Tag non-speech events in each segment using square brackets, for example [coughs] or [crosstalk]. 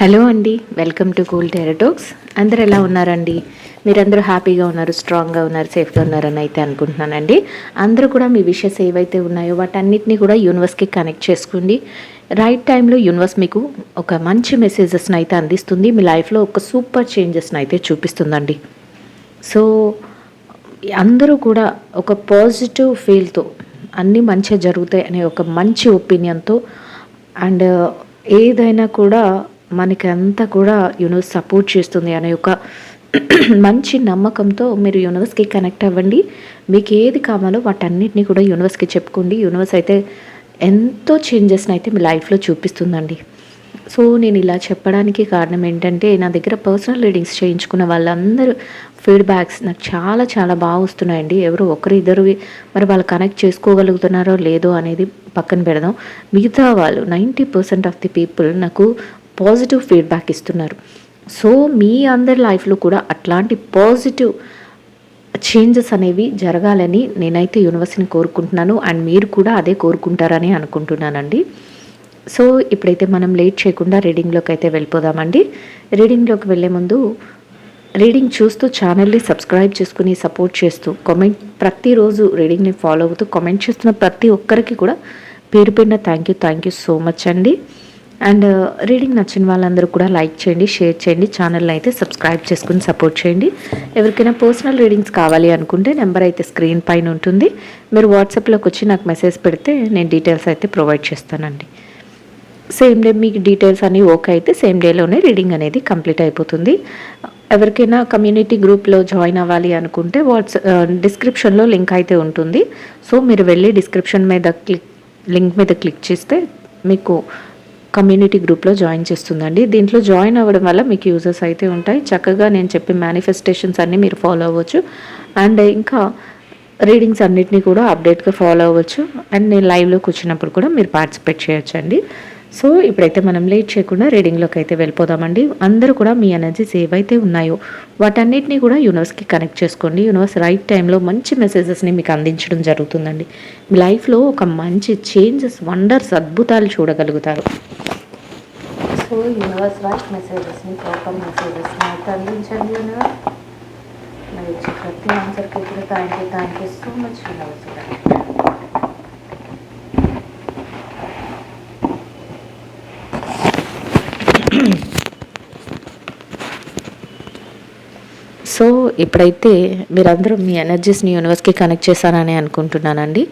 Hello అండి welcome to cool టెరటోక్స్ అందరు ఎలా ఉన్నారండి? మీరందరూ హ్యాపీగా ఉన్నారు స్ట్రాంగ్గా ఉన్నారు సేఫ్గా ఉన్నారని అయితే అనుకుంటున్నానండి. అందరూ కూడా మీ విషయస్ ఏవైతే ఉన్నాయో వాటన్నిటిని కూడా యూనివర్స్కి కనెక్ట్ చేసుకోండి. రైట్ టైంలో యూనివర్స్ మీకు ఒక మంచి మెసేజెస్ని అయితే అందిస్తుంది. మీ లైఫ్లో ఒక సూపర్ చేంజెస్ని అయితే చూపిస్తుందండి. సో అందరూ కూడా ఒక పాజిటివ్ ఫీల్తో అన్నీ మంచిగా జరుగుతాయి అనే ఒక మంచి ఒపీనియన్తో అండ్ ఏదైనా కూడా మనకి అంతా కూడా యూనివర్స్ సపోర్ట్ చేస్తుంది అనే ఒక మంచి నమ్మకంతో మీరు యూనివర్స్కి కనెక్ట్ అవ్వండి. మీకు ఏది కావాలో వాటన్నిటిని కూడా యూనివర్స్కి చెప్పుకోండి. యూనివర్స్ అయితే ఎంతో చేంజెస్ని అయితే మీ లైఫ్లో చూపిస్తుందండి. సో నేను ఇలా చెప్పడానికి కారణం ఏంటంటే నా దగ్గర పర్సనల్ రీడింగ్స్ చేయించుకున్న వాళ్ళందరూ ఫీడ్బ్యాక్స్ నాకు చాలా చాలా బాగా వస్తున్నాయండి. ఎవరు ఒకరు ఇద్దరు మరి వాళ్ళు కనెక్ట్ చేసుకోగలుగుతున్నారో లేదో అనేది పక్కన పెడదాం. మిగతా వాళ్ళు ninety percent of the people నాకు పాజిటివ్ ఫీడ్బ్యాక్ ఇస్తున్నారు. సో మీ అందరి లైఫ్లో కూడా అట్లాంటి పాజిటివ్ చేంజెస్ అనేవి జరగాలని నేనైతే యూనివర్స్ని కోరుకుంటున్నాను. అండ్ మీరు కూడా అదే కోరుకుంటారని అనుకుంటున్నానండి. సో ఇప్పుడైతే మనం లేట్ చేయకుండా రీడింగ్లోకి అయితే వెళ్ళిపోదామండి. రీడింగ్లోకి వెళ్ళే ముందు రీడింగ్ చూస్తూ ఛానల్ని సబ్స్క్రైబ్ చేసుకుని సపోర్ట్ చేస్తూ కామెంట్ ప్రతిరోజు రీడింగ్ని ఫాలో అవుతూ కామెంట్ చేస్తున్న ప్రతి ఒక్కరికి కూడా పేరు పేరున thank you thank you so much అండి. అండ్ uh, రీడింగ్ నచ్చిన వాళ్ళందరూ కూడా లైక్ చేయండి షేర్ చేయండి ఛానల్ని అయితే సబ్స్క్రైబ్ చేసుకుని సపోర్ట్ చేయండి. ఎవరికైనా పర్సనల్ రీడింగ్స్ కావాలి అనుకుంటే నెంబర్ అయితే స్క్రీన్ పైన ఉంటుంది. మీరు వాట్సాప్లోకి వచ్చి నాకు మెసేజ్ పెడితే నేను డీటెయిల్స్ అయితే ప్రొవైడ్ చేస్తానండి. సేమ్ డే మీకు డీటెయిల్స్ అన్నీ ఓకే అయితే సేమ్ డేలోనే రీడింగ్ అనేది కంప్లీట్ అయిపోతుంది. ఎవరికైనా కమ్యూనిటీ గ్రూప్లో జాయిన్ అవ్వాలి అనుకుంటే వాట్సాప్ డిస్క్రిప్షన్లో లింక్ అయితే ఉంటుంది. సో మీరు వెళ్ళి డిస్క్రిప్షన్ మీద క్లిక్ లింక్ మీద క్లిక్ చేస్తే మీకు కమ్యూనిటీ గ్రూప్లో జాయిన్ చేస్తుందండి. దీంట్లో జాయిన్ అవ్వడం వల్ల మీకు యూజెస్ అయితే ఉంటాయి. చక్కగా నేను చెప్పే మేనిఫెస్టేషన్స్ అన్నీ మీరు ఫాలో అవ్వచ్చు. అండ్ ఇంకా రీడింగ్స్ అన్నిటినీ కూడా అప్డేట్గా ఫాలో అవ్వచ్చు. అండ్ నేను లైవ్లోకి వచ్చినప్పుడు కూడా మీరు పార్టిసిపేట్ చేయొచ్చు అండి సో ఇప్పుడైతే మనం లేట్ చేయకుండా రీడింగ్లోకి అయితే వెళ్ళిపోదామండి. అందరూ కూడా మీ ఎనర్జీస్ ఏవైతే ఉన్నాయో వాటన్నిటిని కూడా యూనివర్స్కి కనెక్ట్ చేసుకోండి. యూనివర్స్ రైట్ టైంలో మంచి మెసేజెస్ని మీకు అందించడం జరుగుతుందండి. మీ లైఫ్లో ఒక మంచి చేంజెస్ వండర్స్ అద్భుతాలు చూడగలుగుతారు. సో యూనివర్స్ రైట్ మెసేజెస్ని ప్రాపర్ మెసేజెస్ని అయితే అందించండి యూనివర్స్ ప్రతి ఆన్సర్కి ఇప్పుడు thank you thank you so much universe so ఇప్పుడైతే మీరందరూ మీ ఎనర్జీస్ని యూనివర్స్కి కనెక్ట్ చేశానని అనుకుంటున్నానండి.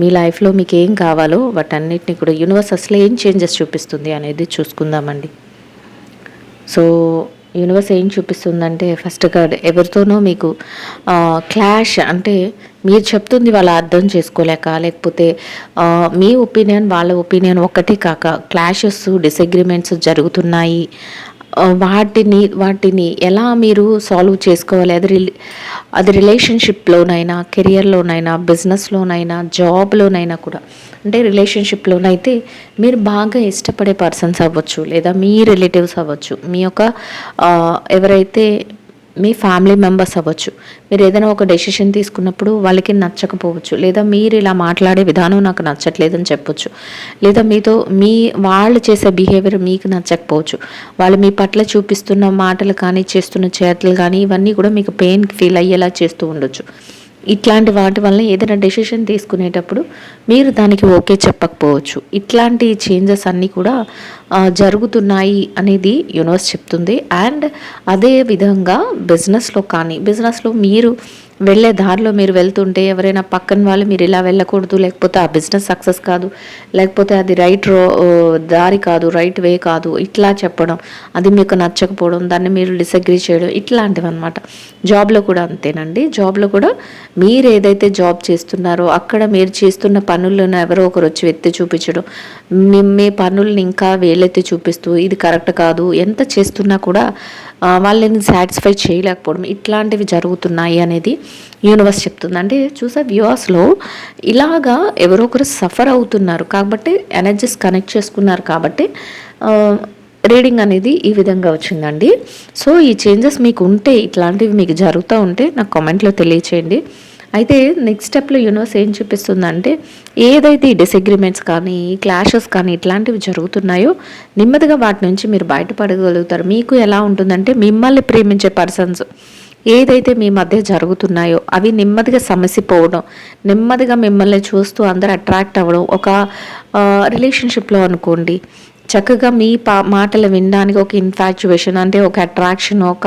మీ లైఫ్లో మీకు ఏం కావాలో వాటన్నిటిని కూడా యూనివర్స్ అసలు ఏం చేంజెస్ చూపిస్తుంది అనేది చూసుకుందామండి. సో యూనివర్స్ ఏం చూపిస్తుందంటే ఫస్ట్ కార్డ్ ఎవరితోనో మీకు క్లాష్ అంటే మీరు చెప్తుంది వాళ్ళు అర్థం చేసుకోలేక లేకపోతే మీ ఒపీనియన్ వాళ్ళ ఒపీనియన్ ఒక్కటే కాక క్లాషెస్ డిసగ్రిమెంట్స్ జరుగుతున్నాయి వాటిని వాటిని ఎలా మీరు సాల్వ్ చేసుకోవాలి? అది రిలే అది రిలేషన్షిప్లోనైనా కెరియర్లోనైనా బిజినెస్లోనైనా జాబ్లోనైనా కూడా. అంటే రిలేషన్షిప్లోనైతే మీరు బాగా ఇష్టపడే పర్సన్స్ అవ్వచ్చు లేదా మీ రిలేటివ్స్ అవ్వచ్చు. మీ యొక్క ఎవరైతే మీ ఫ్యామిలీ మెంబర్స్ అవ్వచ్చు. మీరు ఏదైనా ఒక డెసిషన్ తీసుకున్నప్పుడు వాళ్ళకి నచ్చకపోవచ్చు. లేదా మీరు ఇలా మాట్లాడే విధానం నాకు నచ్చట్లేదని చెప్పొచ్చు. లేదా మీతో మీ వాళ్ళు చేసే బిహేవియర్ మీకు నచ్చకపోవచ్చు. వాళ్ళు మీ పట్ల చూపిస్తున్న మాటలు కానీ చేస్తున్న చేతలు కానీ ఇవన్నీ కూడా మీకు పెయిన్ ఫీల్ అయ్యేలా చేస్తూ ఉండొచ్చు. ఇట్లాంటి వాటి వల్ల ఏదైనా డెసిషన్ తీసుకునేటప్పుడు మీరు దానికి ఓకే చెప్పకపోవచ్చు. ఇట్లాంటి చేంజెస్ అన్నీ కూడా జరుగుతున్నాయి అనేది యూనివర్స్ చెప్తుంది. అండ్ అదే విధంగా బిజినెస్లో కానీ బిజినెస్లో మీరు వెళ్ళే దారిలో మీరు వెళ్తుంటే ఎవరైనా పక్కన వాళ్ళు మీరు ఇలా వెళ్ళకూడదు లేకపోతే ఆ బిజినెస్ సక్సెస్ కాదు లేకపోతే అది రైట్ రో దారి కాదు రైట్ వే కాదు ఇట్లా చెప్పడం అది మీకు నచ్చకపోవడం దాన్ని మీరు డిసగ్రీ చేయడం ఇట్లాంటివి అనమాట జాబ్లో కూడా అంతేనండి. జాబ్లో కూడా మీరు ఏదైతే జాబ్ చేస్తున్నారో అక్కడ మీరు చేస్తున్న పనులను ఎవరో ఒకరు వచ్చి ఎత్తి చూపించడం మీ పనుల్ని ఇంకా వేలెత్తి చూపిస్తూ ఇది కరెక్ట్ కాదు ఎంత చేస్తున్నా కూడా వాళ్ళని సాటిస్ఫై చేయలేకపోవడం ఇట్లాంటివి జరుగుతున్నాయి అనేది యూనివర్స్ చెప్తుంది. అంటే చూసా వ్యూవర్స్లో ఇలాగా ఎవరో ఒకరు సఫర్ అవుతున్నారు కాబట్టి ఎనర్జీస్ కనెక్ట్ చేసుకున్నారు కాబట్టి రీడింగ్ అనేది ఈ విధంగా వచ్చిందండి. సో ఈ చేంజెస్ మీకు ఉంటే ఇట్లాంటివి మీకు జరుగుతూ ఉంటే నాకు కామెంట్లో తెలియచేయండి. అయితే నెక్స్ట్ స్టెప్లో యూనివర్స్ ఏం చూపిస్తుందంటే ఏదైతే ఈ డిసగ్రిమెంట్స్ కానీ క్లాషెస్ కానీ ఇట్లాంటివి జరుగుతున్నాయో నెమ్మదిగా వాటి నుంచి మీరు బయటపడగలుగుతారు. మీకు ఎలా ఉంటుందంటే మిమ్మల్ని ప్రేమించే పర్సన్స్ ఏదైతే మీ మధ్య జరుగుతున్నాయో అవి నెమ్మదిగా సమసిపోవడం నెమ్మదిగా మిమ్మల్ని చూస్తూ అందరు అట్రాక్ట్ అవ్వడం ఒక రిలేషన్షిప్లో అనుకోండి చక్కగా మీ పా మాటలు వినడానికి ఒక ఇన్ఫాక్చువేషన్ అంటే ఒక అట్రాక్షన్ ఒక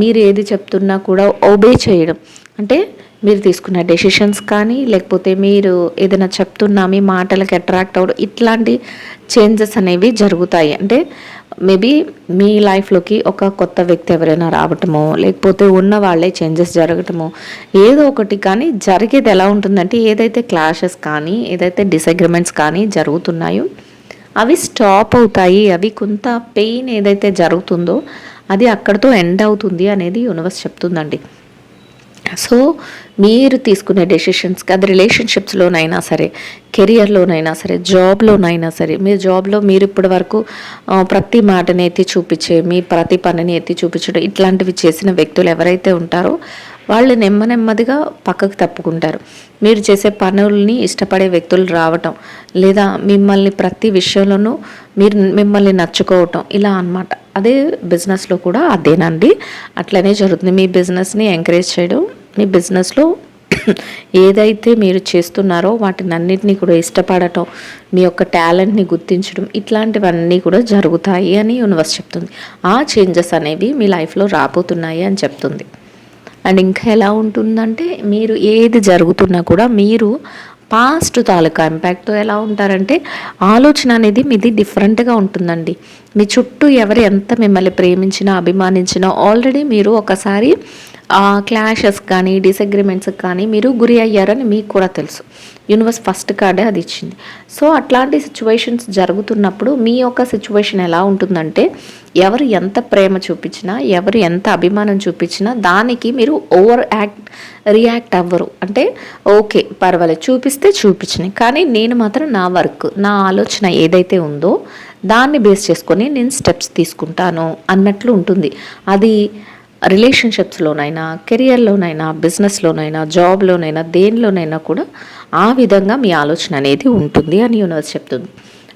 మీరు ఏది చెప్తున్నా కూడా ఒబే చేయడం. అంటే మీరు తీసుకున్న డెసిషన్స్ కానీ లేకపోతే మీరు ఏదైనా చెప్తున్నా మీ మాటలకు అట్రాక్ట్ అవ్వడం ఇట్లాంటి చేంజెస్ అనేవి జరుగుతాయి. అంటే మేబీ మీ లైఫ్లోకి ఒక కొత్త వ్యక్తి ఎవరైనా రావటమో లేకపోతే ఉన్న వాళ్ళే చేంజెస్ జరగటమో ఏదో ఒకటి కానీ జరిగేది ఎలా ఉంటుందంటే ఏదైతే క్లాషెస్ కానీ ఏదైతే డిసగ్రిమెంట్స్ కానీ జరుగుతున్నాయో అవి స్టాప్ అవుతాయి. అవి కొంత పెయిన్ ఏదైతే జరుగుతుందో అది అక్కడితో ఎండ్ అవుతుంది అనేది యూనివర్స్ చెప్తుందండి. సో మీరు తీసుకునే డెసిషన్స్కి అది రిలేషన్షిప్స్లోనైనా సరే కెరియర్లోనైనా సరే జాబ్లోనైనా సరే మీ జాబ్లో మీరు ఇప్పటి వరకు ప్రతి మాటని ఎత్తి చూపించే మీ ప్రతి పనిని ఎత్తి చూపించడం ఇట్లాంటివి చేసిన వ్యక్తులు ఎవరైతే ఉంటారో వాళ్ళు నెమ్మ నెమ్మదిగా పక్కకు తప్పుకుంటారు. మీరు చేసే పనుల్ని ఇష్టపడే వ్యక్తులు రావటం లేదా మిమ్మల్ని ప్రతి విషయంలోనూ మీరు మిమ్మల్ని నచ్చుకోవటం ఇలా అన్నమాట. అదే బిజినెస్లో కూడా అదేనండి. అట్లనే జరుగుతుంది. మీ బిజినెస్ని ఎంకరేజ్ చేయడం మీ బిజినెస్లో ఏదైతే మీరు చేస్తున్నారో వాటిని అన్నిటినీ కూడా ఇష్టపడటం మీ యొక్క టాలెంట్ని గుర్తించడం ఇట్లాంటివన్నీ కూడా జరుగుతాయి అని యూనివర్స్ చెప్తుంది. ఆ చేంజెస్ అనేవి మీ లైఫ్లో రాబోతున్నాయి అని చెప్తుంది. అండ్ ఇంకా ఎలా ఉంటుందంటే మీరు ఏది జరుగుతున్నా కూడా మీరు పాస్ట్ తాలూకా ఇంపాక్ట్తో ఎలా ఉంటారంటే ఆలోచన అనేది మీది డిఫరెంట్గా ఉంటుందండి. మీ చుట్టూ ఎవరు ఎంత మిమ్మల్ని ప్రేమించినా అభిమానించినా ఆల్రెడీ మీరు ఒకసారి క్లాషెస్ కానీ డిసగ్రిమెంట్స్ కానీ మీరు గురి అయ్యారని మీకు కూడా తెలుసు. యూనివర్స్ ఫస్ట్ కార్డే అది ఇచ్చింది. సో అట్లాంటి సిచ్యువేషన్స్ జరుగుతున్నప్పుడు మీ యొక్క సిచ్యువేషన్ ఎలా ఉంటుందంటే ఎవరు ఎంత ప్రేమ చూపించినా ఎవరు ఎంత అభిమానం చూపించినా దానికి మీరు ఓవర్ యాక్ట్ రియాక్ట్ అవ్వరు. అంటే ఓకే పర్వాలేదు చూపిస్తే చూపించినాయి కానీ నేను మాత్రం నా వర్క్ నా ఆలోచన ఏదైతే ఉందో దాన్ని బేస్ చేసుకొని నేను స్టెప్స్ తీసుకుంటాను అన్నట్లు ఉంటుంది. అది రిలేషన్షిప్స్లోనైనా కెరియర్లోనైనా బిజినెస్లోనైనా జాబ్లోనైనా దేనిలోనైనా కూడా ఆ విధంగా మీ ఆలోచన అనేది ఉంటుంది అని యూనివర్స్ చెప్తుంది.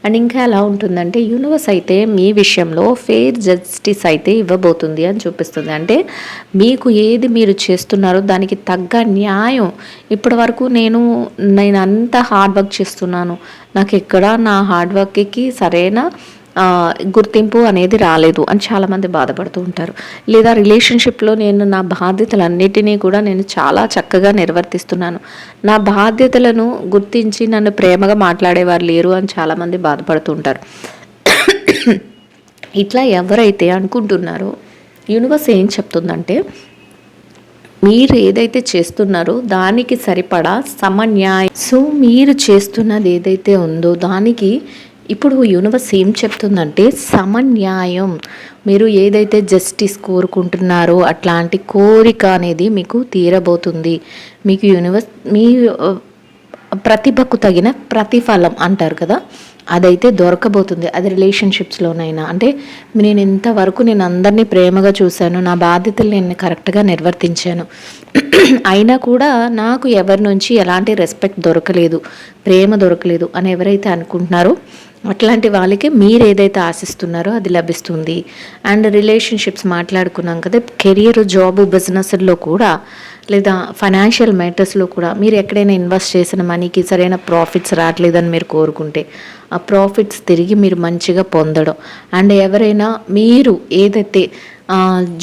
అండ్ ఇంకా ఎలా ఉంటుందంటే యూనివర్స్ అయితే మీ విషయంలో ఫెయిర్ జస్టిస్ అయితే ఇవ్వబోతుంది అని చూపిస్తుంది. అంటే మీకు ఏది మీరు చేస్తున్నారో దానికి తగ్గ న్యాయం. ఇప్పటి వరకు నేను నేను అంత హార్డ్ వర్క్ చేస్తున్నాను. నాకు ఎక్కడ నా హార్డ్ వర్క్కి సరైన గుర్తింపు అనేది రాలేదు అని చాలామంది బాధపడుతూ ఉంటారు. లేదా రిలేషన్షిప్లో నేను నా బాధ్యతలన్నిటినీ కూడా నేను చాలా చక్కగా నిర్వర్తిస్తున్నాను. నా బాధ్యతలను గుర్తించి నన్ను ప్రేమగా మాట్లాడేవారు లేరు అని చాలామంది బాధపడుతూ ఉంటారు. ఇట్లా ఎవరైతే అనుకుంటున్నారో యూనివర్స్ ఏం చెప్తుందంటే మీరు ఏదైతే చేస్తున్నారో దానికి సరిపడా సమన్యాయం. సో మీరు చేస్తున్నది ఏదైతే ఉందో దానికి ఇప్పుడు యూనివర్స్ ఏం చెప్తుందంటే సమన్యాయం. మీరు ఏదైతే జస్టిస్ కోరుకుంటున్నారో అట్లాంటి కోరిక అనేది మీకు తీరబోతుంది. మీకు యూనివర్స్ మీ ప్రతిభకు తగిన ప్రతిఫలం అంటారు కదా? అదైతే దొరకబోతుంది. అది రిలేషన్షిప్స్లోనైనా అంటే నేను ఇంతవరకు నేను అందరినీ ప్రేమగా చూశాను. నా బాధ్యతలు నేను కరెక్ట్గా నిర్వర్తించాను. [clears throat] అయినా కూడా నాకు ఎవరి నుంచి ఎలాంటి రెస్పెక్ట్ దొరకలేదు. ప్రేమ దొరకలేదు అని ఎవరైతే అనుకుంటున్నారో అట్లాంటి వాళ్ళకి మీరు ఏదైతే ఆశిస్తున్నారో అది లభిస్తుంది. అండ్ రిలేషన్షిప్స్ మాట్లాడుకున్నాం కదా కెరియర్ జాబ్ బిజినెస్లో కూడా లేదా ఫైనాన్షియల్ మ్యాటర్స్లో కూడా మీరు ఎక్కడైనా ఇన్వెస్ట్ చేసిన మనీకి సరైన ప్రాఫిట్స్ రావట్లేదని మీరు కోరుకుంటే ఆ ప్రాఫిట్స్ తిరిగి మీరు మంచిగా పొందడం. అండ్ ఎవరైనా మీరు ఏదైతే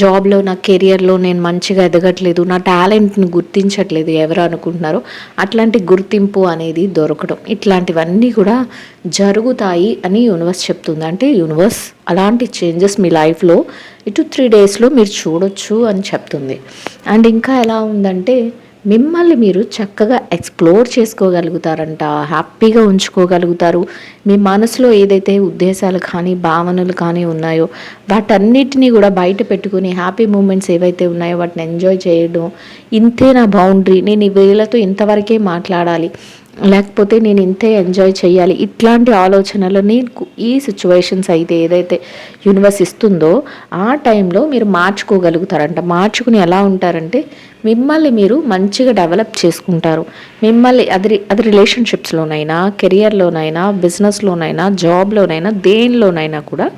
జాబ్లో నా కెరియర్లో నేను మంచిగా ఎదగట్లేదు నా టాలెంట్ని గుర్తించట్లేదు ఎవరు అనుకుంటున్నారో అట్లాంటి గుర్తింపు అనేది దొరకడం. ఇట్లాంటివన్నీ కూడా జరుగుతాయి అని యూనివర్స్ చెప్తుంది. అంటే యూనివర్స్ అలాంటి చేంజెస్ మీ లైఫ్లో ఇటు త్రీ డేస్లో మీరు చూడొచ్చు అని చెప్తుంది. అండ్ ఇంకా ఎలా ఉందంటే మిమ్మల్ని మీరు చక్కగా ఎక్స్ప్లోర్ చేసుకోగలుగుతారంట హ్యాపీగా ఉంచుకోగలుగుతారు. మీ మనసులో ఏదైతే ఉద్దేశాలు కానీ భావనలు కానీ ఉన్నాయో వాటన్నిటినీ కూడా బయట పెట్టుకుని హ్యాపీ మూమెంట్స్ ఏవైతే ఉన్నాయో వాటిని ఎంజాయ్ చేయడం ఇంతే నా బౌండరీ. నేను ఈ వీళ్ళతో ఇంతవరకే మాట్లాడాలి. లేకపోతే నేను ఇంతే ఎంజాయ్ చేయాలి. ఇట్లాంటి ఆలోచనలని ఈ సిచ్యువేషన్స్ అయితే ఏదైతే యూనివర్స్ ఇస్తుందో ఆ టైంలో మీరు మార్చుకోగలుగుతారంట. మార్చుకుని ఎలా ఉంటారంటే మిమ్మల్ని మీరు మంచిగా డెవలప్ చేసుకుంటారు. మిమ్మల్ని అది అది రిలేషన్షిప్స్లోనైనా కెరియర్లోనైనా బిజినెస్లోనైనా జాబ్లోనైనా దేనిలోనైనా కూడా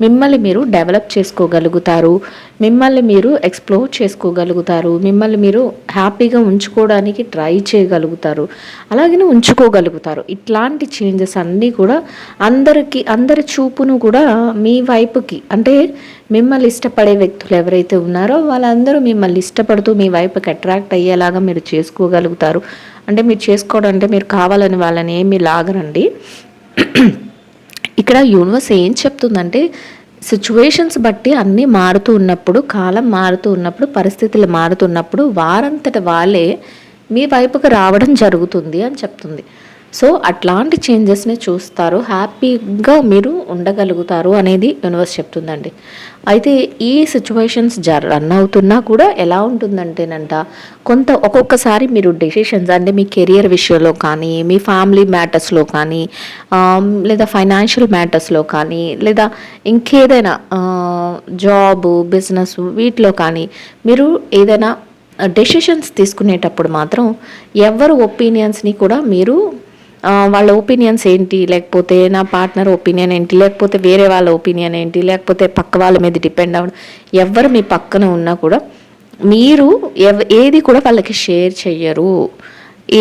మిమ్మల్ని మీరు డెవలప్ చేసుకోగలుగుతారు. మిమ్మల్ని మీరు ఎక్స్ప్లోర్ చేసుకోగలుగుతారు. మిమ్మల్ని మీరు హ్యాపీగా ఉంచుకోవడానికి ట్రై చేయగలుగుతారు. అలాగే ఉంచుకోగలుగుతారు. ఇట్లాంటి చేంజెస్ అన్నీ కూడా అందరికి అందరి చూపును కూడా మీ వైపుకి అంటే మిమ్మల్ని ఇష్టపడే వ్యక్తులు ఎవరైతే ఉన్నారో వాళ్ళందరూ మిమ్మల్ని ఇష్టపడుతూ మీ వైపుకి అట్రాక్ట్ అయ్యేలాగా మీరు చేసుకోగలుగుతారు. అంటే మీరు చేసుకోవడం అంటే మీరు కావాలని వాళ్ళని ఏమీ లాగరండి. ఇక్కడ యూనివర్స్ ఏం చెప్తుందంటే సిచ్యువేషన్స్ బట్టి అన్నీ మారుతూ ఉన్నప్పుడు కాలం మారుతూ ఉన్నప్పుడు పరిస్థితులు మారుతున్నప్పుడు వారంతట వాళ్ళే మీ వైపుకి రావడం జరుగుతుంది అని చెప్తుంది. సో అట్లాంటి చేంజెస్ని చూస్తారు హ్యాపీగా మీరు ఉండగలుగుతారు అనేది యూనివర్స్ చెప్తుందండి. అయితే ఈ సిచ్యువేషన్స్ రన్ అవుతున్నా కూడా ఎలా ఉంటుందంటేనంట కొంత ఒక్కొక్కసారి మీరు డెసిషన్స్ అంటే మీ కెరియర్ విషయంలో కానీ మీ ఫ్యామిలీ మ్యాటర్స్లో కానీ లేదా ఫైనాన్షియల్ మ్యాటర్స్లో కానీ లేదా ఇంకేదైనా జాబ్ బిజినెస్ వీటిలో కానీ మీరు ఏదైనా డెసిషన్స్ తీసుకునేటప్పుడు మాత్రం ఎవరు ఒపీనియన్స్ని కూడా మీరు వాళ్ళ ఒపీనియన్స్ ఏంటి? లేకపోతే నా పార్ట్నర్ ఒపీనియన్ ఏంటి? లేకపోతే వేరే వాళ్ళ ఒపీనియన్ ఏంటి? లేకపోతే పక్క వాళ్ళ మీద డిపెండ్ అవ్వడం. ఎవరు మీ పక్కన ఉన్నా కూడా మీరు ఎవ ఏది కూడా వాళ్ళకి షేర్ చెయ్యరు.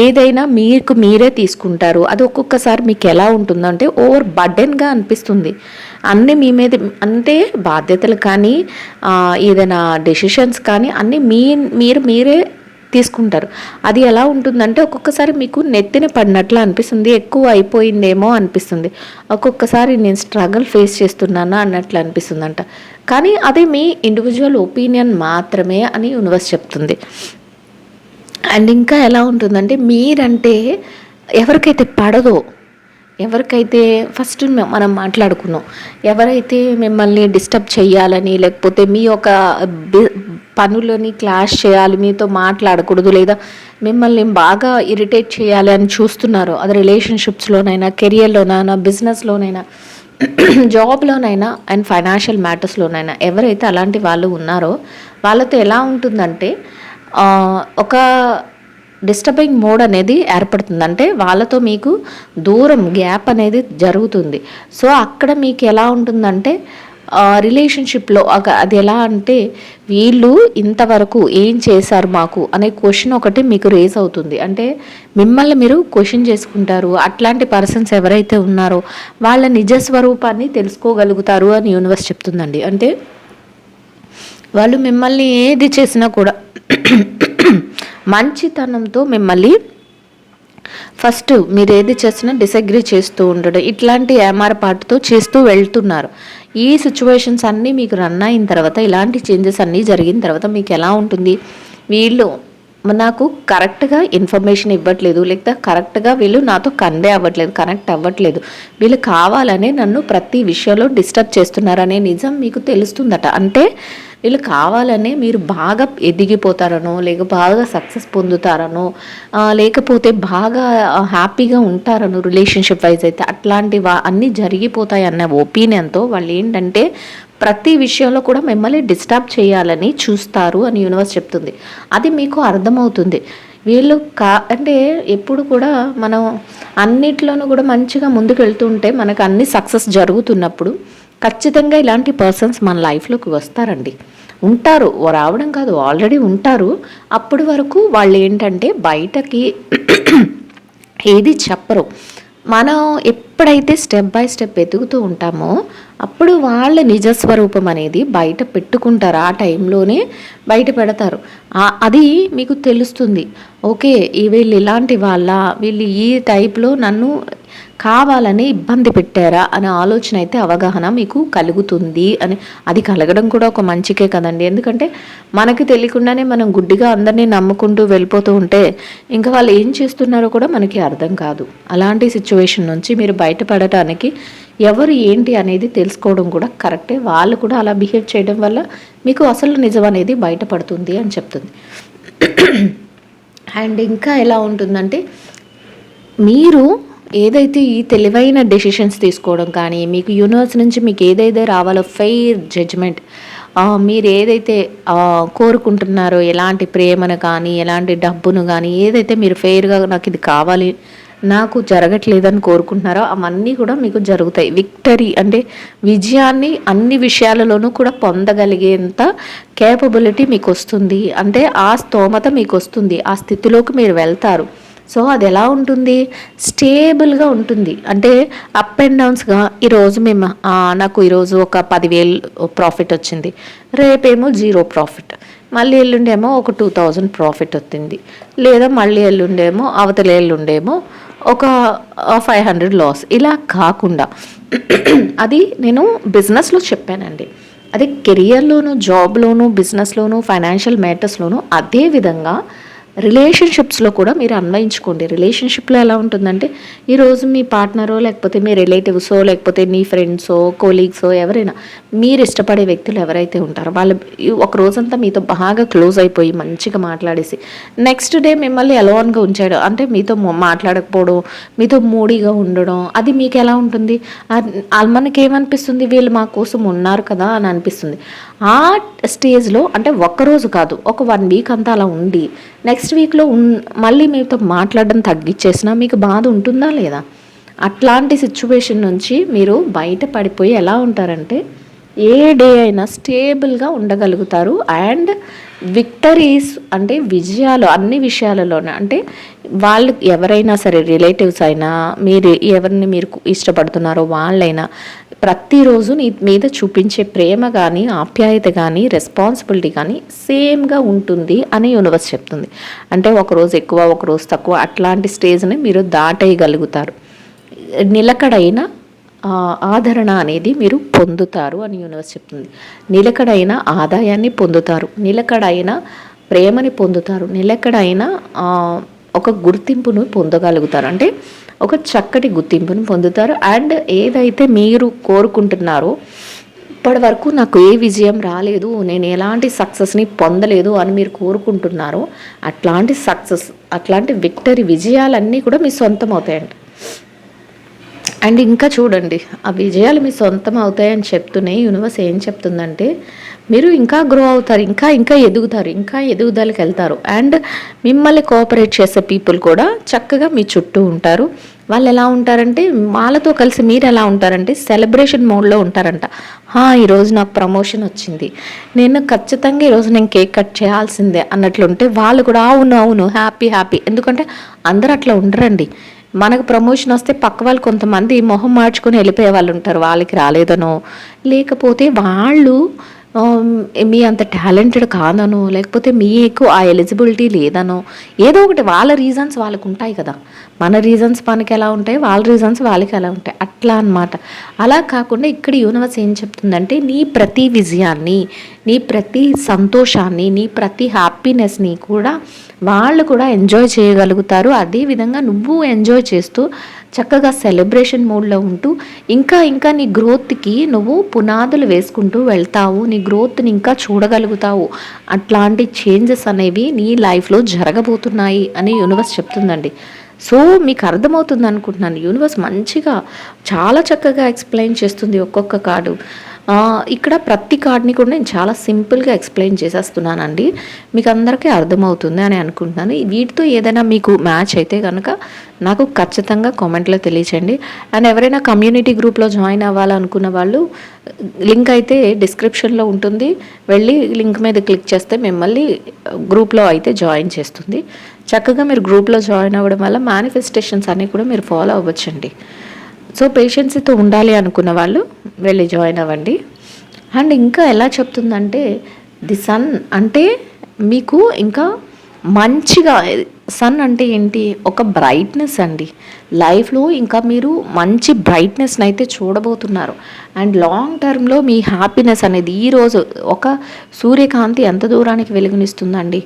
ఏదైనా మీకు మీరే తీసుకుంటారు. అది ఒక్కొక్కసారి మీకు ఎలా ఉంటుందంటే ఓవర్ బర్డెన్గా అనిపిస్తుంది. అన్నీ మీ మీద అంటే బాధ్యతలు కానీ ఏదైనా డెసిషన్స్ కానీ అన్నీ మీ మీరు మీరే తీసుకుంటారు. అది ఎలా ఉంటుందంటే ఒక్కొక్కసారి మీకు నెత్తిన పడినట్లు అనిపిస్తుంది ఎక్కువ అయిపోయిందేమో అనిపిస్తుంది. ఒక్కొక్కసారి నేను స్ట్రగుల్ ఫేస్ చేస్తున్నానా అన్నట్లు అనిపిస్తుందంట. కానీ అది మీ ఇండివిజువల్ ఒపీనియన్ మాత్రమే అని యూనివర్స్ చెప్తుంది. అండ్ ఇంకా ఎలా ఉంటుందంటే మీరంటే ఎవరికైతే పడదో ఎవరికైతే ఫస్ట్ మనం మాట్లాడుకున్నాం ఎవరైతే మిమ్మల్ని డిస్టర్బ్ చేయాలని లేకపోతే మీ యొక్క పనులని క్లాష్ చేయాలి మీతో మాట్లాడకూడదు లేదా మిమ్మల్ని బాగా ఇరిటేట్ చేయాలి అని చూస్తున్నారు. అది రిలేషన్షిప్స్లోనైనా కెరియర్లోనైనా బిజినెస్లోనైనా [clears throat] జాబ్లోనైనా అండ్ ఫైనాన్షియల్ మ్యాటర్స్లోనైనా ఎవరైతే అలాంటి వాళ్ళు ఉన్నారో వాళ్ళతో ఎలా ఉంటుందంటే ఒక డిస్టర్బింగ్ మోడ్ అనేది ఏర్పడుతుంది. అంటే వాళ్ళతో మీకు దూరం గ్యాప్ అనేది జరుగుతుంది. సో అక్కడ మీకు ఎలా ఉంటుందంటే రిలేషన్షిప్లో అది ఎలా అంటే వీళ్ళు ఇంతవరకు ఏం చేశారు మాకు అనే క్వశ్చన్ ఒకటి మీకు రేజ్ అవుతుంది. అంటే మిమ్మల్ని మీరు క్వశ్చన్ చేసుకుంటారు. అట్లాంటి పర్సన్స్ ఎవరైతే ఉన్నారో వాళ్ళ నిజ స్వరూపాన్ని తెలుసుకోగలుగుతారు అని యూనివర్స్ చెప్తుందండి. అంటే వాళ్ళు మిమ్మల్ని ఏది చేసినా కూడా మంచితనంతో మిమ్మల్ని ఫస్ట్ మీరు ఏది చేసినా డిసగ్రీ చేస్తూ ఉండడం ఇట్లాంటి ఏమారపాటుతో చేస్తూ వెళ్తున్నారు. ఈ సిచ్యువేషన్స్ అన్నీ మీకు రన్ అయిన తర్వాత ఇలాంటి చేంజెస్ అన్నీ జరిగిన తర్వాత మీకు ఎలా ఉంటుంది? వీళ్ళు నాకు కరెక్ట్గా ఇన్ఫర్మేషన్ ఇవ్వట్లేదు లేకపోతే కరెక్ట్గా వీళ్ళు నాతో కన్వే అవ్వట్లేదు కనెక్ట్ అవ్వట్లేదు. వీళ్ళు కావాలనే నన్ను ప్రతి విషయంలో డిస్టర్బ్ చేస్తున్నారనే నిజం మీకు తెలుస్తుందట. అంటే వీళ్ళు కావాలనే మీరు బాగా ఎదిగిపోతారనో లేక బాగా సక్సెస్ పొందుతారనో లేకపోతే బాగా హ్యాపీగా ఉంటారనో రిలేషన్షిప్ వైజ్ అయితే అట్లాంటి వా అన్నీ జరిగిపోతాయి అన్న ఒపీనియన్తో వాళ్ళు ఏంటంటే ప్రతి విషయంలో కూడా మిమ్మల్ని డిస్టర్బ్ చేయాలని చూస్తారు అని యూనివర్స్ చెప్తుంది. అది మీకు అర్థమవుతుంది. వీళ్ళు కా అంటే ఎప్పుడు కూడా మనం అన్నిట్లోనూ కూడా మంచిగా ముందుకు వెళ్తుంటే మనకు అన్ని సక్సెస్ జరుగుతున్నప్పుడు ఖచ్చితంగా ఇలాంటి పర్సన్స్ మన లైఫ్లోకి వస్తారండి. ఉంటారు రావడం కాదు ఆల్రెడీ ఉంటారు. అప్పటి వరకు వాళ్ళు ఏంటంటే బయటకి ఏది చెప్పరు. మనం ఎప్పుడైతే స్టెప్ బై స్టెప్ ఎదుగుతూ ఉంటామో అప్పుడు వాళ్ళ నిజస్వరూపం అనేది బయట పెట్టుకుంటారు. ఆ టైంలోనే బయట పెడతారు. అది మీకు తెలుస్తుంది. ఓకే వీళ్ళు ఇలాంటి వాళ్ళ వీళ్ళు ఈ టైప్లో నన్ను కావాలని ఇబ్బంది పెట్టారా అనే ఆలోచన అయితే అవగాహన మీకు కలుగుతుంది అని. అది కలగడం కూడా ఒక మంచికే కదండి. ఎందుకంటే మనకి తెలియకుండానే మనం గుడ్డిగా అందరినీ నమ్ముకుంటూ వెళ్ళిపోతూ ఉంటే ఇంకా వాళ్ళు ఏం చేస్తున్నారో కూడా మనకి అర్థం కాదు. అలాంటి సిచ్యువేషన్ నుంచి మీరు బయటపడటానికి ఎవరు ఏంటి అనేది తెలుసుకోవడం కూడా కరెక్టే. వాళ్ళు కూడా అలా బిహేవ్ చేయడం వల్ల మీకు అసలు నిజం అనేది బయటపడుతుంది అని చెప్తుంది. అండ్ ఇంకా ఎలా ఉంటుందంటే మీరు ఏదైతే ఈ తెలివైన డెసిషన్స్ తీసుకోవడం కానీ మీకు యూనివర్స్ నుంచి మీకు ఏదైతే రావాలో ఫెయిర్ జడ్జ్మెంట్ మీరు ఏదైతే కోరుకుంటున్నారో ఎలాంటి ప్రేమను కానీ ఎలాంటి డబ్బును కానీ ఏదైతే మీరు ఫెయిర్గా నాకు ఇది కావాలి నాకు జరగట్లేదని కోరుకుంటున్నారో అవన్నీ కూడా మీకు జరుగుతాయి. విక్టరీ అంటే విజయాన్ని అన్ని విషయాలలోనూ కూడా పొందగలిగేంత కేపబిలిటీ మీకు వస్తుంది. అంటే ఆ స్తోమత మీకు వస్తుంది. ఆ స్థితిలోకి మీరు వెళ్తారు. సో అది ఎలా ఉంటుంది? స్టేబుల్గా ఉంటుంది. అంటే అప్ అండ్ డౌన్స్గా ఈరోజు మేము నాకు ఈరోజు ఒక పదివేలు ప్రాఫిట్ వచ్చింది. రేపేమో జీరో ప్రాఫిట్ మళ్ళీ ఎల్లుండేమో ఒక టూ థౌజండ్ ప్రాఫిట్ వచ్చింది. లేదా మళ్ళీ ఎల్లుండేమో అవతల ఎల్లుండేమో ఒక ఫైవ్ హండ్రెడ్ లాస్ ఇలా కాకుండా అది నేను బిజినెస్లో చెప్పానండి. అదే కెరియర్లోను జాబ్లోను బిజినెస్లోను ఫైనాన్షియల్ మ్యాటర్స్లోను అదే విధంగా రిలేషన్షిప్స్లో కూడా మీరు అన్వయించుకోండి. రిలేషన్షిప్లో ఎలా ఉంటుందంటే ఈరోజు మీ పార్ట్నరో లేకపోతే మీ రిలేటివ్సో లేకపోతే మీ ఫ్రెండ్సో కోలీగ్సో ఎవరైనా మీరు ఇష్టపడే వ్యక్తులు ఎవరైతే ఉంటారో వాళ్ళు ఈ ఒక రోజంతా మీతో బాగా క్లోజ్ అయిపోయి మంచిగా మాట్లాడేసి నెక్స్ట్ డే మిమ్మల్ని అలోన్గా ఉంచాడు. అంటే మీతో మాట్లాడకపోవడం మీతో మూడీగా ఉండడం అది మీకు ఎలా ఉంటుంది? ఆ- వీళ్ళు మా కోసం ఉన్నారు కదా అని అనిపిస్తుంది. ఆ స్టేజ్లో అంటే ఒక్కరోజు కాదు ఒక వన్ వీక్ అంతా అలా ఉండి నెక్స్ట్ వీక్లో ఉన్ మళ్ళీ మీతో మాట్లాడడం తగ్గించేసినా మీకు బాధ ఉంటుందా లేదా? అట్లాంటి సిచ్యువేషన్ నుంచి మీరు బయట పడిపోయి ఎలా ఉంటారంటే ఏ డే అయినా స్టేబుల్గా ఉండగలుగుతారు. అండ్ విక్టరీస్ అంటే విజయాలు అన్ని విషయాలలోనే అంటే వాళ్ళు ఎవరైనా సరే రిలేటివ్స్ అయినా మీరు ఎవరిని మీరు ఇష్టపడుతున్నారో వాళ్ళైనా ప్రతిరోజు నీ మీద చూపించే ప్రేమ కానీ ఆప్యాయత కానీ రెస్పాన్సిబిలిటీ కానీ సేమ్గా ఉంటుంది అని యూనివర్స్ చెప్తుంది. అంటే ఒకరోజు ఎక్కువ ఒకరోజు తక్కువ అట్లాంటి స్టేజ్ని మీరు దాటేయగలుగుతారు. నిలకడైన ఆదరణ అనేది మీరు పొందుతారు అని యూనివర్స్ చెప్తుంది. నిలకడైన ఆదాయాన్ని పొందుతారు. నిలకడైన ప్రేమని పొందుతారు. నిలకడైన ఒక గుర్తింపును పొందగలుగుతారు. అంటే ఒక చక్కటి గుర్తింపును పొందుతారు. అండ్ ఏదైతే మీరు కోరుకుంటున్నారో ఇప్పటి వరకు నాకు ఏ విజయం రాలేదు నేను ఎలాంటి సక్సెస్ని పొందలేదు అని మీరు కోరుకుంటున్నారో అట్లాంటి సక్సెస్ అట్లాంటి విక్టరీ విజయాలన్నీ కూడా మీ సొంతం అవుతాయంట అండ్ ఇంకా చూడండి ఆ విజయాలు మీ సొంతం అవుతాయని చెప్తూనే యూనివర్స్ ఏం చెప్తుందంటే మీరు ఇంకా గ్రో అవుతారు ఇంకా ఇంకా ఎదుగుతారు ఇంకా ఎదుగుదలకి వెళ్తారు. అండ్ మిమ్మల్ని కోఆపరేట్ చేసే పీపుల్ కూడా చక్కగా మీ చుట్టూ ఉంటారు. వాళ్ళు ఎలా ఉంటారంటే వాళ్ళతో కలిసి మీరు ఎలా ఉంటారంటే సెలబ్రేషన్ మోడ్లో ఉంటారంట. ఈరోజు నాకు ప్రమోషన్ వచ్చింది. నేను ఖచ్చితంగా ఈరోజు నేను కేక్ కట్ చేయాల్సిందే అన్నట్లుంటే వాళ్ళు కూడా అవును అవును హ్యాపీ హ్యాపీ ఎందుకంటే అందరూ అట్లా ఉండరండి. మనకు ప్రమోషన్ వస్తే పక్క వాళ్ళు కొంతమంది మొహం మార్చుకొని వెళ్ళిపోయే వాళ్ళు ఉంటారు. వాళ్ళకి రాలేదనో లేకపోతే వాళ్ళు Um, మీ అంత టాలెంటెడ్ కాదనో లేకపోతే మీకు ఆ ఎలిజిబిలిటీ లేదనో ఏదో ఒకటి వాళ్ళ రీజన్స్ వాళ్ళకు ఉంటాయి కదా. మన రీజన్స్ మనకి ఎలా ఉంటాయి వాళ్ళ రీజన్స్ వాళ్ళకి ఎలా ఉంటాయి అట్లా అన్నమాట. అలా కాకుండా ఇక్కడ యూనివర్స్ ఏం చెప్తుందంటే నీ ప్రతి విజయాన్ని నీ ప్రతి సంతోషాన్ని నీ ప్రతి హ్యాపీనెస్ని కూడా వాళ్ళు కూడా ఎంజాయ్ చేయగలుగుతారు. అదేవిధంగా నువ్వు ఎంజాయ్ చేస్తూ చక్కగా సెలబ్రేషన్ మూడ్లో ఉంటూ ఇంకా ఇంకా నీ గ్రోత్కి నువ్వు పునాదులు వేసుకుంటూ వెళ్తావు నీ గ్రోత్ని ఇంకా చూడగలుగుతావు. అట్లాంటి చేంజెస్ అనేవి నీ లైఫ్లో జరగబోతున్నాయి అని యూనివర్స్ చెప్తుందండి. సో మీకు అర్థమవుతుంది అనుకుంటున్నాను యూనివర్స్ మంచిగా చాలా చక్కగా ఎక్స్ప్లెయిన్ చేస్తుంది ఒక్కొక్క కార్డు. ఇక్కడ ప్రతి కార్డ్ని కూడా నేను చాలా సింపుల్గా ఎక్స్ప్లెయిన్ చేసేస్తున్నానండి. మీకు అందరికీ అర్థమవుతుంది అని అనుకుంటున్నాను. వీటితో ఏదైనా మీకు మ్యాచ్ అయితే కనుక నాకు ఖచ్చితంగా కామెంట్లో తెలియచేయండి. అండ్ ఎవరైనా కమ్యూనిటీ గ్రూప్లో జాయిన్ అవ్వాలనుకున్న వాళ్ళు లింక్ అయితే డిస్క్రిప్షన్లో ఉంటుంది. వెళ్ళి లింక్ మీద క్లిక్ చేస్తే మిమ్మల్ని గ్రూప్లో అయితే జాయిన్ చేస్తుంది. చక్కగా మీరు గ్రూప్లో జాయిన్ అవ్వడం వల్ల మేనిఫెస్టేషన్స్ అన్నీ కూడా మీరు ఫాలో అవ్వచ్చండి. సో పేషెన్సీతో ఉండాలి అనుకున్న వాళ్ళు వెళ్ళి జాయిన్ అవ్వండి. అండ్ ఇంకా ఎలా చెప్తుందంటే ది సన్ అంటే మీకు ఇంకా మంచిగా సన్ అంటే ఏంటి? ఒక బ్రైట్నెస్ అండి. లైఫ్లో ఇంకా మీరు మంచి బ్రైట్నెస్ని అయితే చూడబోతున్నారు. అండ్ లాంగ్ టర్మ్లో మీ హ్యాపీనెస్ అనేది ఈరోజు ఒక సూర్యకాంతి ఎంత దూరానికి వెలుగునిస్తుందండి?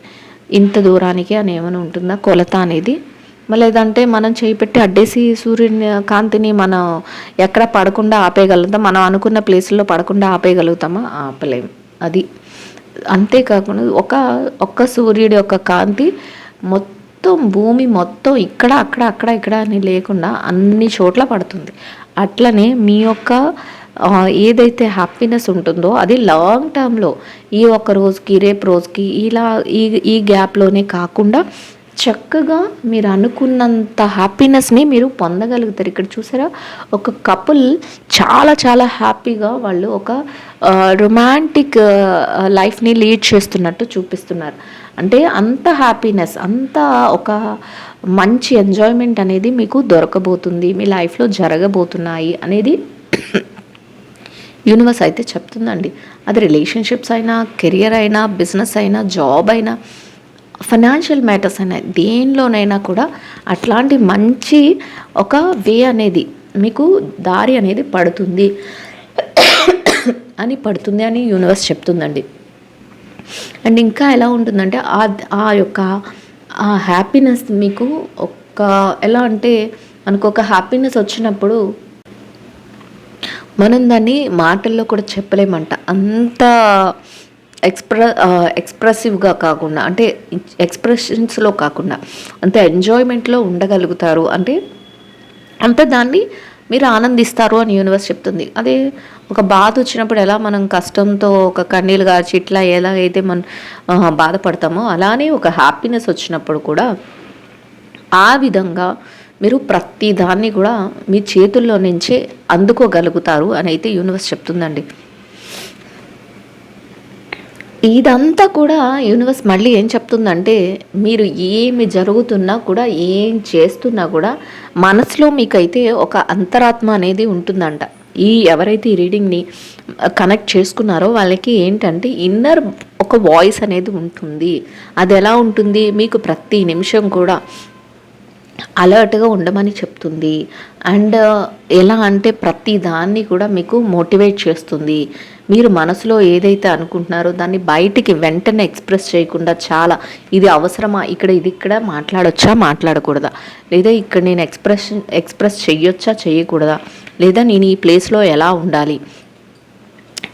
ఇంత దూరానికి అని ఏమైనా ఉంటుందా? కొలత అనేది లేదంటే మనం చేయి పెట్టి అడ్డేసి సూర్యుని కాంతిని మనం ఎక్కడ పడకుండా ఆపేయగలుగుతాం. మనం అనుకున్న ప్లేస్లో పడకుండా ఆపేయగలుగుతామా? ఆపలేం. అది అంతేకాకుండా ఒక ఒక్క సూర్యుడి యొక్క కాంతి మొత్తం భూమి మొత్తం ఇక్కడ అక్కడ అక్కడ ఇక్కడ అని లేకుండా అన్ని చోట్ల పడుతుంది. అట్లనే మీ యొక్క ఏదైతే హ్యాపీనెస్ ఉంటుందో అది లాంగ్ టర్మ్లో ఈ ఒక్క రోజుకి రేపు రోజుకి ఇలా ఈ ఈ గ్యాప్లోనే కాకుండా చక్కగా మీరు అనుకున్నంత హ్యాపీనెస్ని మీరు పొందగలుగుతారు. ఇక్కడ చూసారా? ఒక కపుల్ చాలా చాలా హ్యాపీగా వాళ్ళు ఒక రొమాంటిక్ లైఫ్ని లీడ్ చేస్తున్నట్టు చూపిస్తున్నారు. అంటే అంత హ్యాపీనెస్ అంత ఒక మంచి ఎంజాయ్మెంట్ అనేది మీకు దొరకబోతుంది. మీ లైఫ్లో జరగబోతున్నాయి అనేది [coughs] యూనివర్స్ అయితే చెప్తుందండి. అది రిలేషన్షిప్స్ అయినా కెరియర్ అయినా బిజినెస్ అయినా జాబ్ అయినా ఫైనాన్షియల్ మ్యాటర్స్ అనే దేనిలోనైనా కూడా అట్లాంటి మంచి ఒక వే అనేది మీకు దారి అనేది పడుతుంది. అని పడుతుంది అని యూనివర్స్ చెప్తుందండి. అండ్ ఇంకా ఎలా ఉంటుందంటే ఆ ఆ యొక్క ఆ హ్యాపీనెస్ మీకు ఒక ఎలా అంటే మనకు ఒక హ్యాపీనెస్ వచ్చినప్పుడు మనం దాన్ని మాటల్లో కూడా చెప్పలేమంట. అంత ఎక్స్ప్ర ఎక్స్ప్రెసివ్గా కాకుండా అంటే ఎక్స్ప్రెషన్స్లో కాకుండా అంత ఎంజాయ్మెంట్లో ఉండగలుగుతారు. అంటే అంత దాన్ని మీరు ఆనందిస్తారు అని యూనివర్స్ చెప్తుంది. అదే ఒక బాధ వచ్చినప్పుడు ఎలా మనం కష్టంతో ఒక కన్నీళ్ళు గార్చి ఇట్లా ఎలా అయితే మనం బాధపడతామో అలానే ఒక హ్యాపీనెస్ వచ్చినప్పుడు కూడా ఆ విధంగా మీరు ప్రతి దాన్ని కూడా మీ చేతుల్లో నుంచే అందుకోగలుగుతారు అని అయితే యూనివర్స్ చెప్తుందండి. ఇదంతా కూడా యూనివర్స్ మళ్ళీ ఏం చెప్తుందంటే మీరు ఏమి జరుగుతున్నా కూడా ఏం చేస్తున్నా కూడా మనసులో మీకైతే ఒక అంతరాత్మ అనేది ఉంటుందంట. ఈ ఎవరైతే ఈ రీడింగ్ని కనెక్ట్ చేసుకున్నారో వాళ్ళకి ఏంటంటే ఇన్నర్ ఒక వాయిస్ అనేది ఉంటుంది. అది ఎలా ఉంటుంది? మీకు ప్రతి నిమిషం కూడా అలర్ట్గా ఉండమని చెప్తుంది. అండ్ ఎలా అంటే ప్రతి దాన్ని కూడా మీకు మోటివేట్ చేస్తుంది. మీరు మనసులో ఏదైతే అనుకుంటున్నారో దాన్ని బయటికి వెంటనే ఎక్స్ప్రెస్ చేయకుండా చాలా ఇది అవసరమా ఇక్కడ ఇది ఇక్కడ మాట్లాడొచ్చా మాట్లాడకూడదా? లేదా ఇక్కడ నేను ఎక్స్ప్రెస్ ఎక్స్ప్రెస్ చేయొచ్చా చేయకూడదా లేదా నేను ఈ ప్లేస్లో ఎలా ఉండాలి?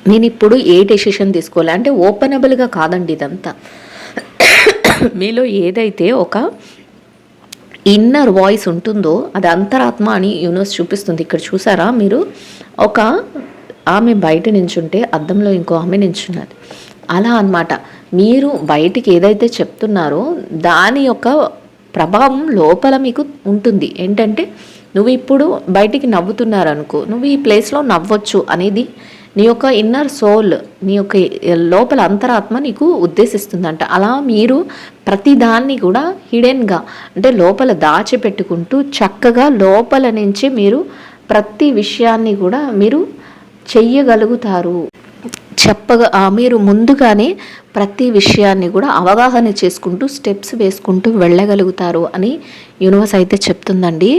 నేను ఇప్పుడు ఏ డెసిషన్ తీసుకోవాలి? అంటే ఓపెనబుల్గా కాదండి ఇదంతా. మీలో ఏదైతే ఒక ఇన్నర్ వాయిస్ ఉంటుందో అది అంతరాత్మ అని యూనివర్స్ చూపిస్తుంది. ఇక్కడ చూసారా మీరు? ఒక ఆమె బయట నించుంటే అద్దంలో ఇంకో ఆమె నించున్నది. అలా అన్నమాట. మీరు బయటికి ఏదైతే చెప్తున్నారో దాని యొక్క ప్రభావం లోపల మీకు ఉంటుంది. ఏంటంటే నువ్వు ఇప్పుడు బయటికి నవ్వుతున్నారు అనుకో నువ్వు ఈ ప్లేస్లో నవ్వొచ్చు అనేది నీ యొక్క ఇన్నర్ సోల్ నీ యొక్క లోపల అంతరాత్మ నీకు ఉద్దేశిస్తుందంట. అలా మీరు ప్రతిదాన్ని కూడా హిడెన్గా అంటే లోపల దాచిపెట్టుకుంటూ చక్కగా లోపల నుంచి మీరు ప్రతి విషయాన్ని కూడా మీరు చెయ్యగలుగుతారు. చెప్పగా మీరు ముందుగానే ప్రతి విషయాన్ని కూడా అవగాహన చేసుకుంటూ స్టెప్స్ వేసుకుంటూ వెళ్ళగలుగుతారు అని యూనివర్స్ అయితే చెప్తుందండి.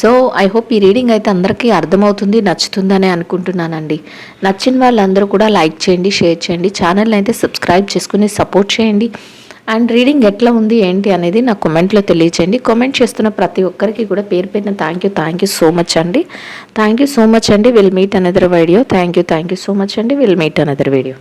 సో ఐ హోప్ ఈ రీడింగ్ అయితే అందరికీ అర్థమవుతుంది నచ్చుతుందని అనుకుంటున్నానండి. నచ్చిన వాళ్ళందరూ కూడా లైక్ చేయండి షేర్ చేయండి ఛానల్ని అయితే సబ్స్క్రైబ్ చేసుకుని సపోర్ట్ చేయండి. అండ్ రీడింగ్ ఎట్లా ఉంది ఏంటి అనేది నా కమెంట్లో తెలియచేయండి. కామెంట్ చేస్తున్న ప్రతి ఒక్కరికి కూడా పేరు పేరున thank you thank you so much అండి. థ్యాంక్ యూ సో మచ్ అండి. Will meet another video thank you thank you so much అండి. Will meet another video